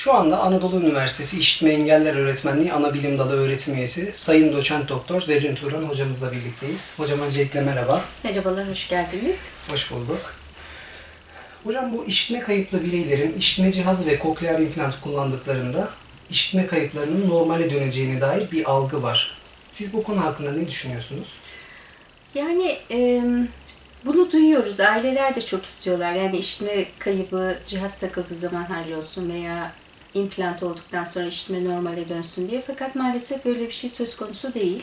Şu anda Anadolu Üniversitesi İşitme Engeller Öğretmenliği Ana Bilim Dalı öğretim üyesi Sayın Doçent Doktor Zerrin Turan hocamızla birlikteyiz. Hocam öncelikle merhaba. Merhabalar, hoş geldiniz. Hoş bulduk. Hocam bu işitme kayıplı bireylerin işitme cihazı ve kokleer implant kullandıklarında işitme kayıplarının normale döneceğine dair bir algı var. Siz bu konu hakkında ne düşünüyorsunuz? Yani e, bunu duyuyoruz. Aileler de çok istiyorlar. Yani işitme kaybı cihaz takıldığı zaman hallolsun veya implant olduktan sonra işitme normale dönsün diye. Fakat maalesef böyle bir şey söz konusu değil.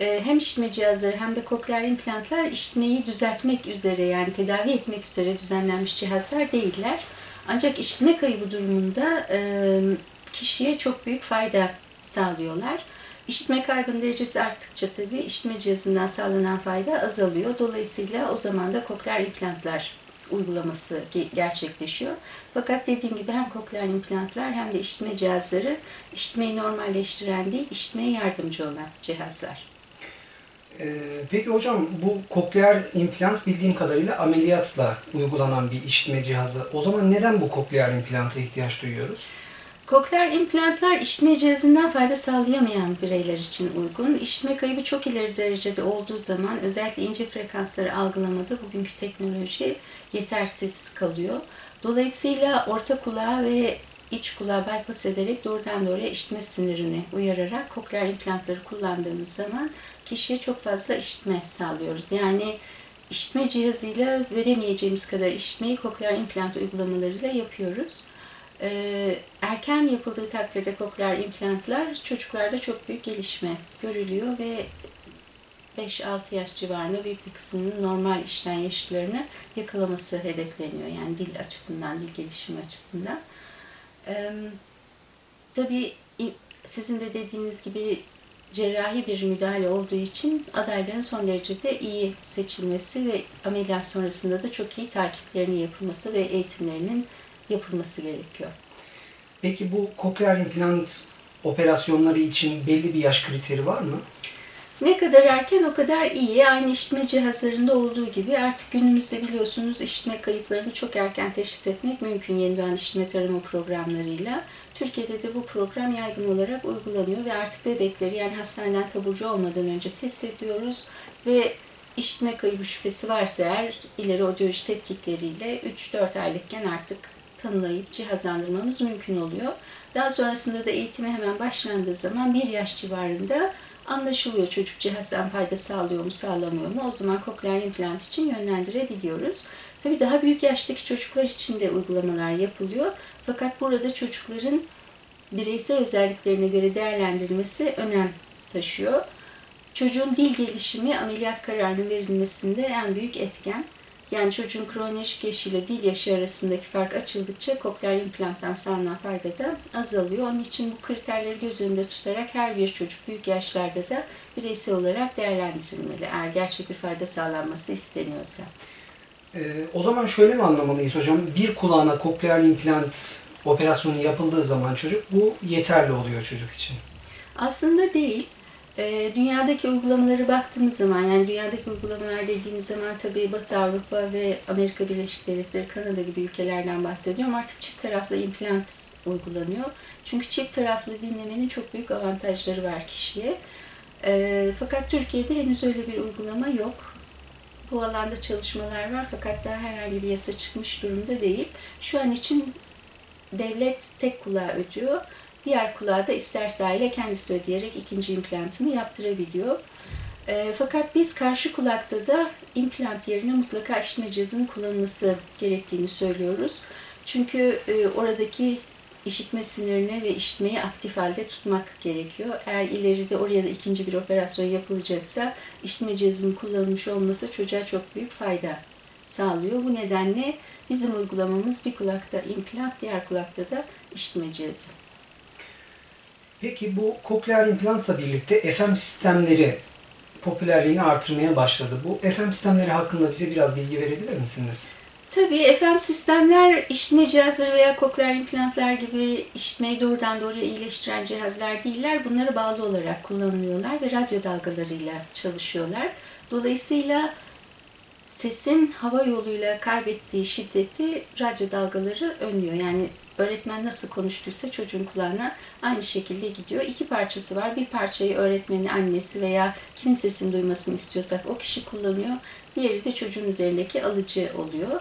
E, hem işitme cihazları hem de kokleer implantlar işitmeyi düzeltmek üzere yani tedavi etmek üzere düzenlenmiş cihazlar değiller. Ancak işitme kaybı durumunda e, kişiye çok büyük fayda sağlıyorlar. İşitme kaybının derecesi arttıkça tabii işitme cihazından sağlanan fayda azalıyor. Dolayısıyla o zaman da kokleer implantlar uygulaması ge- gerçekleşiyor. Fakat dediğim gibi hem kokleer implantlar hem de işitme cihazları işitmeyi normalleştiren değil, işitmeye yardımcı olan cihazlar. Ee, peki hocam bu kokleer implant bildiğim kadarıyla ameliyatla uygulanan bir işitme cihazı. O zaman neden bu kokleer implanta ihtiyaç duyuyoruz? Kokleer implantlar işitme cihazından fayda sağlayamayan bireyler için uygun. İşitme kaybı çok ileri derecede olduğu zaman özellikle ince frekansları algılamada bugünkü teknoloji yetersiz kalıyor. Dolayısıyla orta kulağa ve iç kulağa bypass ederek doğrudan doğruya işitme sinirini uyararak kokleer implantları kullandığımız zaman kişiye çok fazla işitme sağlıyoruz. Yani işitme cihazıyla veremeyeceğimiz kadar işitmeyi kokleer implant uygulamalarıyla yapıyoruz. Ee, erken yapıldığı takdirde kokleer implantlar çocuklarda çok büyük gelişme görülüyor ve 5-6 yaş civarında büyük bir kısmının normal işleyen yaşlarını yakalaması hedefleniyor. Yani dil açısından, dil gelişimi açısından. Ee, tabii sizin de dediğiniz gibi cerrahi bir müdahale olduğu için adayların son derecede iyi seçilmesi ve ameliyat sonrasında da çok iyi takiplerinin yapılması ve eğitimlerinin yapılması gerekiyor. Peki bu kokleer implant operasyonları için belli bir yaş kriteri var mı? Ne kadar erken o kadar iyi. Aynı işitme cihazlarında olduğu gibi artık günümüzde biliyorsunuz işitme kayıplarını çok erken teşhis etmek mümkün yeni doğan işitme tarama programlarıyla. Türkiye'de de bu program yaygın olarak uygulanıyor ve artık bebekleri yani hastaneden taburcu olmadan önce test ediyoruz ve işitme kaybı şüphesi varsa eğer ileri odyoloji tetkikleriyle 3-4 aylıkken artık tanılayıp cihazlandırmamız mümkün oluyor. Daha sonrasında da eğitime hemen başlandığı zaman bir yaş civarında anlaşılıyor çocuk cihazdan fayda sağlıyor mu sağlamıyor mu o zaman kokleer implant için yönlendirebiliyoruz. Tabii daha büyük yaştaki çocuklar için de uygulamalar yapılıyor. Fakat burada çocukların bireysel özelliklerine göre değerlendirilmesi önem taşıyor. Çocuğun dil gelişimi ameliyat kararının verilmesinde en büyük etken. Yani çocuğun kronolojik yaşıyla dil yaşı arasındaki fark açıldıkça kokleer implanttan sağlanan fayda da azalıyor. Onun için bu kriterleri göz önünde tutarak her bir çocuk büyük yaşlarda da bireysel olarak değerlendirilmeli. Eğer gerçek bir fayda sağlanması isteniyorsa. Ee, o zaman şöyle mi anlamalıyız hocam? Bir kulağına kokleer implant operasyonu yapıldığı zaman çocuk bu yeterli oluyor çocuk için. Aslında değil. Ee, dünyadaki uygulamalara baktığımız zaman, yani dünyadaki uygulamalar dediğimiz zaman tabii Batı Avrupa ve Amerika Birleşik Devletleri, Kanada gibi ülkelerden bahsediyorum. Artık çift taraflı implant uygulanıyor. Çünkü çift taraflı dinlemenin çok büyük avantajları var kişiye. Ee, fakat Türkiye'de henüz öyle bir uygulama yok. Bu alanda çalışmalar var fakat daha herhangi bir yasa çıkmış durumda değil. Şu an için devlet tek kulağı ödüyor. Diğer kulağı da isterse aile kendisi ödeyerek ikinci implantını yaptırabiliyor. E, fakat biz karşı kulakta da implant yerine mutlaka işitme cihazının kullanılması gerektiğini söylüyoruz. Çünkü e, oradaki işitme sinirini ve işitmeyi aktif halde tutmak gerekiyor. Eğer ileride oraya da ikinci bir operasyon yapılacaksa işitme cihazının kullanılmış olması çocuğa çok büyük fayda sağlıyor. Bu nedenle bizim uygulamamız bir kulakta implant, diğer kulakta da işitme cihazı. Peki bu kokleer implantla birlikte FM sistemleri popülerliğini artırmaya başladı. Bu FM sistemleri hakkında bize biraz bilgi verebilir misiniz? Tabii FM sistemler işitme cihazları veya kokleer implantlar gibi işitmeyi doğrudan doğruya iyileştiren cihazlar değiller. Bunlara bağlı olarak kullanılıyorlar ve radyo dalgalarıyla çalışıyorlar. Dolayısıyla sesin hava yoluyla kaybettiği şiddeti radyo dalgaları önlüyor. Yani öğretmen nasıl konuştuysa çocuğun kulağına aynı şekilde gidiyor. İki parçası var. Bir parçayı öğretmeni, annesi veya kimin sesini duymasını istiyorsak o kişi kullanıyor. Diğeri de çocuğun üzerindeki alıcı oluyor.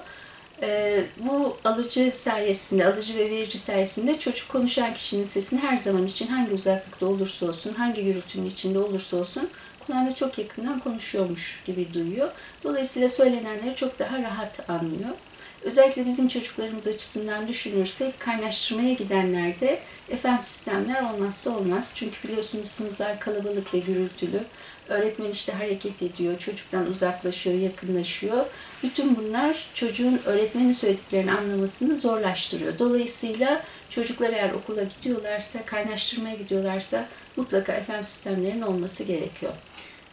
Ee, bu alıcı sayesinde, alıcı ve verici sayesinde çocuk konuşan kişinin sesini her zaman için hangi uzaklıkta olursa olsun, hangi gürültünün içinde olursa olsun kulağında çok yakından konuşuyormuş gibi duyuyor. Dolayısıyla söylenenleri çok daha rahat anlıyor. Özellikle bizim çocuklarımız açısından düşünürsek kaynaştırmaya gidenlerde FM sistemler olmazsa olmaz. Çünkü biliyorsunuz sınıflar kalabalık ve gürültülü. Öğretmen işte hareket ediyor, çocuktan uzaklaşıyor, yakınlaşıyor. Bütün bunlar çocuğun öğretmenin söylediklerini anlamasını zorlaştırıyor. Dolayısıyla çocuklar eğer okula gidiyorlarsa, kaynaştırmaya gidiyorlarsa mutlaka FM sistemlerinin olması gerekiyor.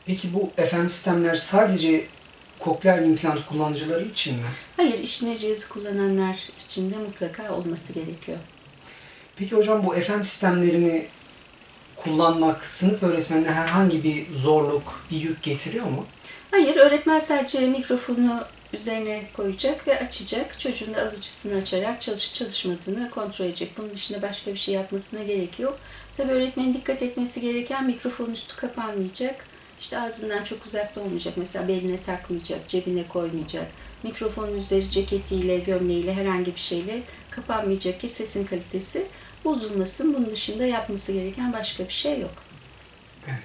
Peki bu FM sistemler sadece kokleer implant kullanıcıları için mi? Hayır, işitme cihazı kullananlar için de mutlaka olması gerekiyor. Peki hocam bu FM sistemlerini kullanmak sınıf öğretmenine herhangi bir zorluk, bir yük getiriyor mu? Hayır, öğretmen sadece mikrofonu üzerine koyacak ve açacak. Çocuğun da alıcısını açarak çalışıp çalışmadığını kontrol edecek. Bunun dışında başka bir şey yapmasına gerek yok. Tabii öğretmenin dikkat etmesi gereken mikrofonun üstü kapanmayacak. İşte ağzından çok uzakta olmayacak. Mesela beline takmayacak, cebine koymayacak. Mikrofonun üzeri ceketiyle, gömleğiyle herhangi bir şeyle kapanmayacak ki sesin kalitesi bozulmasın. Bunun dışında yapması gereken başka bir şey yok. Evet.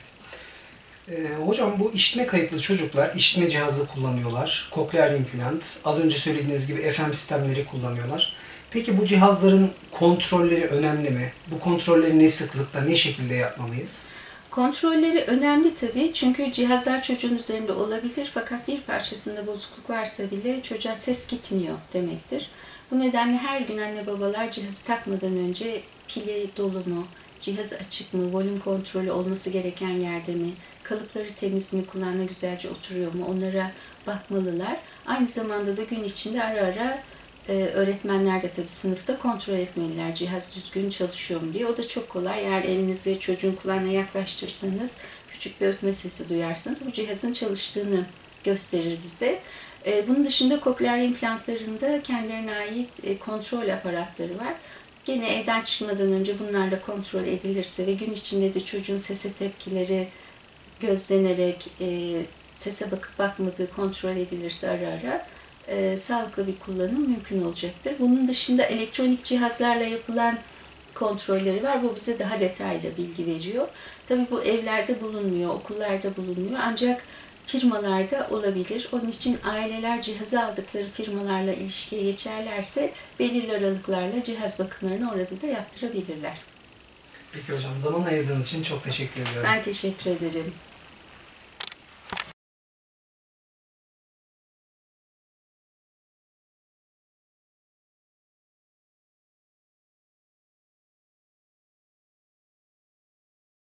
Ee, hocam bu işitme kayıtlı çocuklar işitme cihazı kullanıyorlar. Kokleer implant, az önce söylediğiniz gibi FM sistemleri kullanıyorlar. Peki bu cihazların kontrolleri önemli mi? Bu kontrolleri ne sıklıkta, ne şekilde yapmalıyız? Kontrolleri önemli tabii çünkü cihazlar çocuğun üzerinde olabilir fakat bir parçasında bozukluk varsa bile çocuğa ses gitmiyor demektir. Bu nedenle her gün anne babalar cihazı takmadan önce pili dolu mu, cihaz açık mı, volüm kontrolü olması gereken yerde mi, kalıpları temiz mi, kulağına güzelce oturuyor mu onlara bakmalılar. Aynı zamanda da gün içinde ara ara öğretmenler de tabii sınıfta kontrol etmeliler cihaz düzgün çalışıyor mu diye. O da çok kolay. Eğer elinizi çocuğun kulağına yaklaştırırsanız küçük bir ötme sesi duyarsınız. Bu cihazın çalıştığını gösterir bize. E, bunun dışında kokleer implantlarında kendilerine ait e, kontrol aparatları var. Gene evden çıkmadan önce bunlarla kontrol edilirse ve gün içinde de çocuğun sese tepkileri gözlenerek e, sese bakıp bakmadığı kontrol edilirse ara ara e, sağlıklı bir kullanım mümkün olacaktır. Bunun dışında elektronik cihazlarla yapılan kontrolleri var. Bu bize daha detaylı bilgi veriyor. Tabii bu evlerde bulunmuyor, okullarda bulunmuyor. Ancak firmalarda olabilir. Onun için aileler cihazı aldıkları firmalarla ilişkiye geçerlerse belirli aralıklarla cihaz bakımlarını orada da yaptırabilirler. Peki hocam zaman ayırdığınız için çok teşekkür ediyorum. Ben teşekkür ederim.